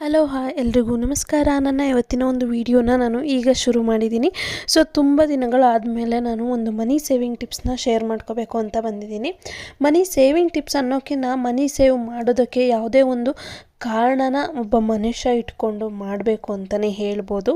Hello hi ಎಲ್ರಿಗೂ ನಮಸ್ಕಾರ. ನನ್ನ ಇವತ್ತಿನ ಒಂದು ವಿಡಿಯೋನ ನಾನು ಈಗ ಶುರು ಮಾಡಿದ್ದೀನಿ. ಸೊ ತುಂಬ ದಿನಗಳಾದಮೇಲೆ ನಾನು ಒಂದು ಮನಿ ಸೇವಿಂಗ್ ಟಿಪ್ಸ್ನ ಶೇರ್ ಮಾಡ್ಕೋಬೇಕು ಅಂತ ಬಂದಿದ್ದೀನಿ. ಮನಿ ಸೇವಿಂಗ್ ಟಿಪ್ಸ್ ಅನ್ನೋಕ್ಕಿಂತ ಮನಿ ಸೇವ್ ಮಾಡೋದಕ್ಕೆ ಯಾವುದೇ ಒಂದು ಕಾರಣನ ಒಬ್ಬ ಮನುಷ್ಯ ಇಟ್ಕೊಂಡು ಮಾಡಬೇಕು ಅಂತಲೇ ಹೇಳ್ಬೋದು.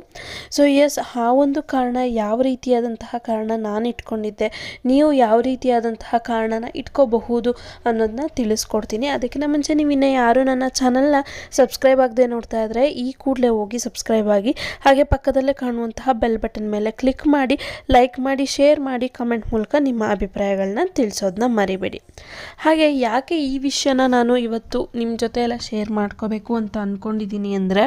ಸೊ ಎಸ್ ಆ ಒಂದು ಕಾರಣ ಯಾವ ರೀತಿಯಾದಂತಹ ಕಾರಣ ನಾನು ಇಟ್ಕೊಂಡಿದ್ದೆ, ನೀವು ಯಾವ ರೀತಿಯಾದಂತಹ ಕಾರಣನ ಇಟ್ಕೋಬಹುದು ಅನ್ನೋದನ್ನ ತಿಳಿಸ್ಕೊಡ್ತೀನಿ. ಅದಕ್ಕಿಂತ ಮುಂಚೆ ನೀವು ಇನ್ನೂ ಯಾರು ನನ್ನ ಚಾನಲ್ನ ಸಬ್ಸ್ಕ್ರೈಬ್ ಆಗದೆ ನೋಡ್ತಾ ಇದ್ದರೆ ಈ ಕೂಡಲೇ ಹೋಗಿ ಸಬ್ಸ್ಕ್ರೈಬ್ ಆಗಿ, ಹಾಗೆ ಪಕ್ಕದಲ್ಲೇ ಕಾಣುವಂತಹ ಬೆಲ್ ಬಟನ್ ಮೇಲೆ ಕ್ಲಿಕ್ ಮಾಡಿ, ಲೈಕ್ ಮಾಡಿ, ಶೇರ್ ಮಾಡಿ, ಕಮೆಂಟ್ ಮೂಲಕ ನಿಮ್ಮ ಅಭಿಪ್ರಾಯಗಳನ್ನ ತಿಳಿಸೋದನ್ನ ಮರಿಬೇಡಿ. ಹಾಗೆ ಯಾಕೆ ಈ ವಿಷಯನ ನಾನು ಇವತ್ತು ನಿಮ್ಮ ಜೊತೆ ಎಲ್ಲ ಶೇರ್ ಮಾಡ್ಕೋಬೇಕು ಅಂತ ಅಂದ್ಕೊಂಡಿದ್ದೀನಿ ಅಂದರೆ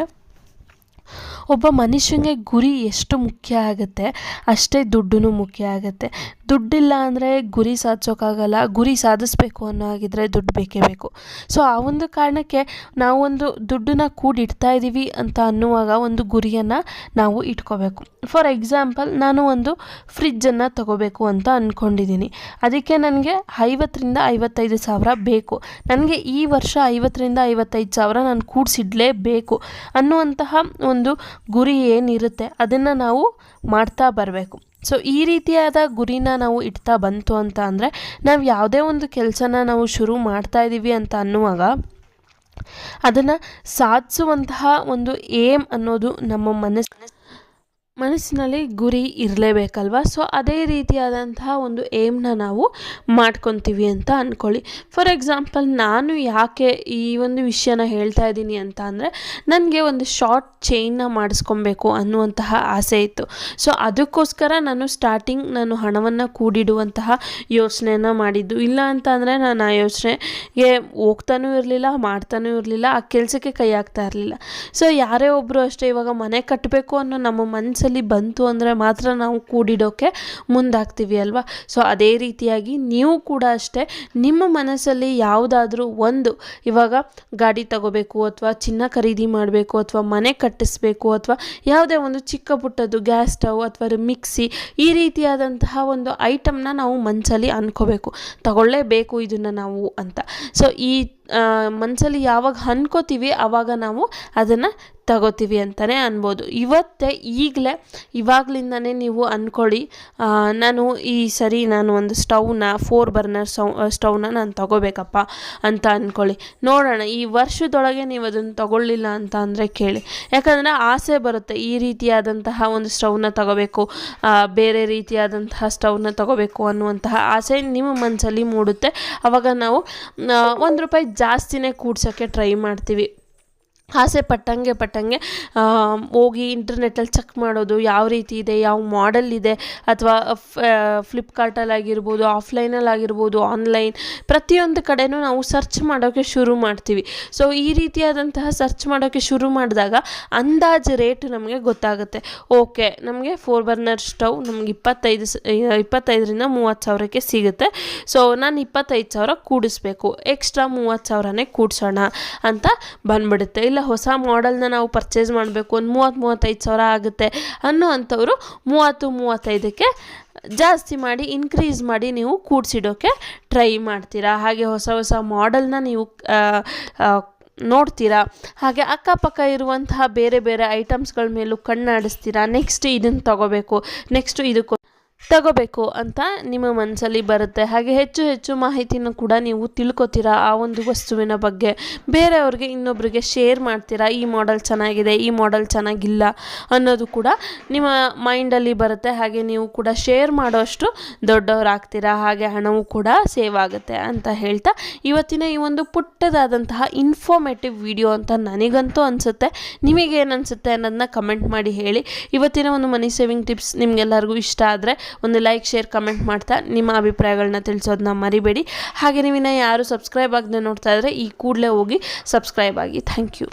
ಒಬ್ಬ ಮನುಷ್ಯನಿಗೆ ಗುರಿ ಎಷ್ಟು ಮುಖ್ಯ ಆಗುತ್ತೆ, ಅಷ್ಟೇ ದುಡ್ಡು ಮುಖ್ಯ ಆಗುತ್ತೆ. ದುಡ್ಡಿಲ್ಲ ಅಂದರೆ ಗುರಿ ಸಾಧಿಸೋಕ್ಕಾಗಲ್ಲ ಗುರಿ ಸಾಧಿಸ್ಬೇಕು ಅನ್ನೋ ಹಾಗಿದ್ರೆ ದುಡ್ಡು ಬೇಕೇ ಬೇಕು. ಸೊ ಆ ಒಂದು ಕಾರಣಕ್ಕೆ ನಾವೊಂದು ದುಡ್ಡನ್ನ ಕೂಡಿಡ್ತಾ ಇದ್ದೀವಿ ಅಂತ ಅನ್ನುವಾಗ ಒಂದು ಗುರಿಯನ್ನು ನಾವು ಇಟ್ಕೋಬೇಕು. ಫಾರ್ ಎಕ್ಸಾಂಪಲ್ ನಾನು ಒಂದು ಫ್ರಿಜ್ಜನ್ನು ತಗೋಬೇಕು ಅಂತ ಅಂದ್ಕೊಂಡಿದ್ದೀನಿ ಅದಕ್ಕೆ ನನಗೆ ಐವತ್ತರಿಂದ ಐವತ್ತೈದು ಸಾವಿರ ಬೇಕು. ನನಗೆ ಈ ವರ್ಷ ಐವತ್ತರಿಂದ ಐವತ್ತೈದು ಸಾವಿರ ನಾನು ಕೂಡಿಸಿಡಲೇಬೇಕು ಅನ್ನುವಂತಹ ಒಂದು ಗುರಿ ಏನಿರುತ್ತೆ ಅದನ್ನು ನಾವು ಮಾಡ್ತಾ ಬರಬೇಕು. ಸೊ ಈ ರೀತಿಯಾದ ಗುರಿನ ನಾವು ಇಡ್ತಾ ಬಂತು ಅಂತ ಅಂದರೆ, ನಾವು ಯಾವುದೇ ಒಂದು ಕೆಲಸನ ನಾವು ಶುರು ಮಾಡ್ತಾ ಇದ್ದೀವಿ ಅಂತ ಅನ್ನುವಾಗ, ಅದನ್ನು ಸಾಧಿಸುವಂತಹ ಒಂದು ಏಮ್ ಅನ್ನೋದು ನಮ್ಮ ಮನಸ್ಸು ಮನಸ್ಸಿನಲ್ಲಿ ಗುರಿ ಇರಲೇಬೇಕಲ್ವ? ಸೊ ಅದೇ ರೀತಿಯಾದಂತಹ ಒಂದು ಏಮ್ನ ನಾವು ಮಾಡ್ಕೊತೀವಿ ಅಂತ ಅಂದ್ಕೊಳ್ಳಿ ಫಾರ್ ಎಕ್ಸಾಂಪಲ್ ನಾನು ಯಾಕೆ ಈ ಒಂದು ವಿಷಯನ ಹೇಳ್ತಾ ಇದ್ದೀನಿ ಅಂತ ಅಂದರೆ, ನನಗೆ ಒಂದು ಶಾರ್ಟ್ ಚೈನ್ನ ಮಾಡಿಸ್ಕೊಬೇಕು ಅನ್ನುವಂತಹ ಆಸೆ ಇತ್ತು. ಸೊ ಅದಕ್ಕೋಸ್ಕರ ನಾನು ಸ್ಟಾರ್ಟಿಂಗ್ ನಾನು ಹಣವನ್ನು ಕೂಡಿಡುವಂತಹ ಯೋಚನೆಯನ್ನು ಮಾಡಿದ್ದು. ಇಲ್ಲ ಅಂತ ಅಂದರೆ, ನಾನು ಆ ಯೋಚನೆಗೆ ಹೋಗ್ತಾನೂ ಇರಲಿಲ್ಲ, ಮಾಡ್ತಾನೂ ಇರಲಿಲ್ಲ, ಆ ಕೆಲಸಕ್ಕೆ ಕೈ ಹಾಕ್ತಾ ಇರಲಿಲ್ಲ. ಸೊ ಯಾರೇ ಒಬ್ಬರು ಅಷ್ಟೇ ಇವಾಗ ಮನೆ ಕಟ್ಟಬೇಕು ಅನ್ನೋ ನಮ್ಮ ಮನಸ್ಸು ಮನಸ್ಸಲ್ಲಿ ಬಂತು ಅಂದರೆ ಮಾತ್ರ ನಾವು ಕೂಡಿಡೋಕ್ಕೆ ಮುಂದಾಗ್ತೀವಿ ಅಲ್ವಾ? ಸೊ ಅದೇ ರೀತಿಯಾಗಿ ನೀವು ಕೂಡ ಅಷ್ಟೇ ನಿಮ್ಮ ಮನಸ್ಸಲ್ಲಿ ಯಾವುದಾದ್ರೂ ಒಂದು ಇವಾಗ ಗಾಡಿ ತಗೋಬೇಕು ಅಥವಾ ಚಿನ್ನ ಖರೀದಿ ಮಾಡಬೇಕು ಅಥವಾ ಮನೆ ಕಟ್ಟಿಸ್ಬೇಕು ಅಥವಾ ಯಾವುದೇ ಒಂದು ಚಿಕ್ಕ ಪುಟ್ಟದ್ದು ಗ್ಯಾಸ್ ಸ್ಟವ್ ಅಥವಾ ಮಿಕ್ಸಿ ಈ ರೀತಿಯಾದಂತಹ ಒಂದು ಐಟಮ್ನ ನಾವು ಮನಸ್ಸಲ್ಲಿ ಅಂದ್ಕೋಬೇಕು ತಗೊಳ್ಳೇಬೇಕು ಇದನ್ನು ನಾವು ಅಂತ. ಸೊ ಈ ಮನಸ್ಸಲ್ಲಿ ಯಾವಾಗ ಅನ್ಕೋತೀವಿ ಆವಾಗ ನಾವು ಅದನ್ನು ತಗೋತೀವಿ ಅಂತಲೇ ಅನ್ಬೋದು. ಇವತ್ತೇ ಈಗಲೇ, ಇವಾಗಲಿಂದನೇ ನೀವು ಅಂದ್ಕೊಳ್ಳಿ ನಾನು ಈ ಸರಿ ನಾನು ಒಂದು ಸ್ಟವ್ನ, ಫೋರ್ ಬರ್ನರ್ ಸೌ ಸ್ಟವ್ನ ನಾನು ತಗೋಬೇಕಪ್ಪ ಅಂತ ಅಂದ್ಕೊಳ್ಳಿ ನೋಡೋಣ, ಈ ವರ್ಷದೊಳಗೆ ನೀವು ಅದನ್ನು ತಗೊಳ್ಳಿಲ್ಲ ಅಂತ ಅಂದರೆ ಕೇಳಿ. ಯಾಕಂದರೆ ಆಸೆ ಬರುತ್ತೆ, ಈ ರೀತಿಯಾದಂತಹ ಒಂದು ಸ್ಟವ್ನ ತಗೋಬೇಕು ಬೇರೆ ರೀತಿಯಾದಂತಹ ಸ್ಟವ್ನ ತಗೋಬೇಕು ಅನ್ನುವಂತಹ ಆಸೆ ನಿಮ್ಮ ಮನಸ್ಸಲ್ಲಿ ಮೂಡುತ್ತೆ. ಆವಾಗ ನಾವು ಒಂದು ರೂಪಾಯಿ ಜಾಸ್ತಿನೇ ಕೂಡ್ಸೋಕ್ಕೆ ಟ್ರೈ ಮಾಡ್ತೀವಿ. ಆಸೆ ಪಟ್ಟಂಗೆ ಪಟ್ಟಂಗೆ ಹೋಗಿ ಇಂಟರ್ನೆಟ್ಟಲ್ಲಿ ಚೆಕ್ ಮಾಡೋದು ಯಾವ ರೀತಿ ಇದೆ, ಯಾವ ಮಾಡೆಲ್ ಇದೆ, ಅಥವಾ ಫ್ಲಿಪ್ಕಾರ್ಟಲ್ಲಿ ಆಗಿರ್ಬೋದು ಆಫ್ಲೈನಲ್ಲಿ ಆಗಿರ್ಬೋದು ಆನ್ಲೈನ್ ಪ್ರತಿಯೊಂದು ಕಡೆನೂ ನಾವು ಸರ್ಚ್ ಮಾಡೋಕ್ಕೆ ಶುರು ಮಾಡ್ತೀವಿ. ಸೊ ಈ ರೀತಿಯಾದಂತಹ ಸರ್ಚ್ ಮಾಡೋಕ್ಕೆ ಶುರು ಮಾಡಿದಾಗ ಅಂದಾಜು ರೇಟ್ ನಮಗೆ ಗೊತ್ತಾಗುತ್ತೆ. ಓಕೆ ನಮಗೆ ಫೋರ್ ಬರ್ನರ್ ಸ್ಟವ್ ನಮ್ಗೆ ಇಪ್ಪತ್ತೈದು ಇಪ್ಪತ್ತೈದರಿಂದ ಮೂವತ್ತು ಸಾವಿರಕ್ಕೆ ಸಿಗುತ್ತೆ. ಸೊ ನಾನು ಇಪ್ಪತ್ತೈದು ಸಾವಿರ ಕೂಡಿಸ್ಬೇಕು. ಎಕ್ಸ್ಟ್ರಾ ಮೂವತ್ತು ಸಾವಿರನೇ ಕೂಡಿಸೋಣ ಅಂತ ಬಂದ್ಬಿಡುತ್ತೆ. ಇಲ್ಲ, ಹೊಸ ಮಾಡೆಲ್ನ ನಾವು ಪರ್ಚೇಸ್ ಮಾಡಬೇಕು, ಒಂದು ಮೂವತ್ತು, ಮೂವತ್ತೈದು ಸಾವಿರ ಆಗುತ್ತೆ ಅನ್ನೋ ಅಂಥವ್ರು ಮೂವತ್ತು, ಮೂವತ್ತೈದಕ್ಕೆ ಜಾಸ್ತಿ ಮಾಡಿ ಇನ್ಕ್ರೀಸ್ ಮಾಡಿ ನೀವು ಕೂಡಿಸಿಡೋಕ್ಕೆ ಟ್ರೈ ಮಾಡ್ತೀರಾ. ಹಾಗೆ ಹೊಸ ಹೊಸ ಮಾಡೆಲ್ನ ನೀವು ನೋಡ್ತೀರಾ. ಹಾಗೆ ಅಕ್ಕಪಕ್ಕ ಇರುವಂತಹ ಬೇರೆ ಬೇರೆ ಐಟಮ್ಸ್ಗಳ ಮೇಲೂ ಕಣ್ಣಾಡಿಸ್ತೀರಾ. ನೆಕ್ಸ್ಟ್ ಇದನ್ನು ತಗೋಬೇಕು. ನೆಕ್ಸ್ಟು ಇದಕ್ಕೂ ತಗೋಬೇಕು ಅಂತ ನಿಮ್ಮ ಮನಸ್ಸಲ್ಲಿ ಬರುತ್ತೆ. ಹಾಗೆ ಹೆಚ್ಚು ಹೆಚ್ಚು ಮಾಹಿತಿನೂ ಕೂಡ ನೀವು ತಿಳ್ಕೊತೀರಾ ಆ ಒಂದು ವಸ್ತುವಿನ ಬಗ್ಗೆ. ಬೇರೆಯವ್ರಿಗೆ ಇನ್ನೊಬ್ಬರಿಗೆ ಶೇರ್ ಮಾಡ್ತೀರಾ, ಈ ಮಾಡೆಲ್ ಚೆನ್ನಾಗಿದೆ, ಈ ಮಾಡೆಲ್ ಚೆನ್ನಾಗಿಲ್ಲ ಅನ್ನೋದು ಕೂಡ ನಿಮ್ಮ ಮೈಂಡಲ್ಲಿ ಬರುತ್ತೆ. ಹಾಗೆ ನೀವು ಕೂಡ ಶೇರ್ ಮಾಡೋಷ್ಟು ದೊಡ್ಡವರಾಗ್ತೀರಾ, ಹಾಗೆ ಹಣವೂ ಕೂಡ ಸೇವ್ ಆಗುತ್ತೆ ಅಂತ ಹೇಳ್ತಾ ಇವತ್ತಿನ ಈ ಒಂದು ಪುಟ್ಟದಾದಂತಹ ಇನ್ಫಾರ್ಮೇಟಿವ್ ವಿಡಿಯೋ ಅಂತ ನನಗಂತೂ ಅನಿಸುತ್ತೆ. ನಿಮಗೇನು ಅನಿಸುತ್ತೆ ಅನ್ನೋದನ್ನ ಕಮೆಂಟ್ ಮಾಡಿ ಹೇಳಿ. ಇವತ್ತಿನ ಒಂದು ಮನಿ ಸೇವಿಂಗ್ ಟಿಪ್ಸ್ ನಿಮಗೆಲ್ಲರಿಗೂ ಇಷ್ಟ ಆದರೆ ಒಂದು ಲೈಕ್, ಶೇರ್, ಕಮೆಂಟ್ ಮಾಡ್ತಾ ನಿಮ್ಮ ಅಭಿಪ್ರಾಯಗಳನ್ನ ತಿಳಿಸೋದನ್ನ ಮರಿಬೇಡಿ. ಹಾಗೆ ನೀವಿನ್ನ ಯಾರು ಸಬ್ಸ್ಕ್ರೈಬ್ ಆಗದೆ ನೋಡ್ತಾ ಇದ್ದರೆ ಈ ಕೂಡಲೇ ಹೋಗಿ ಸಬ್ಸ್ಕ್ರೈಬ್ ಆಗಿ. Thank you.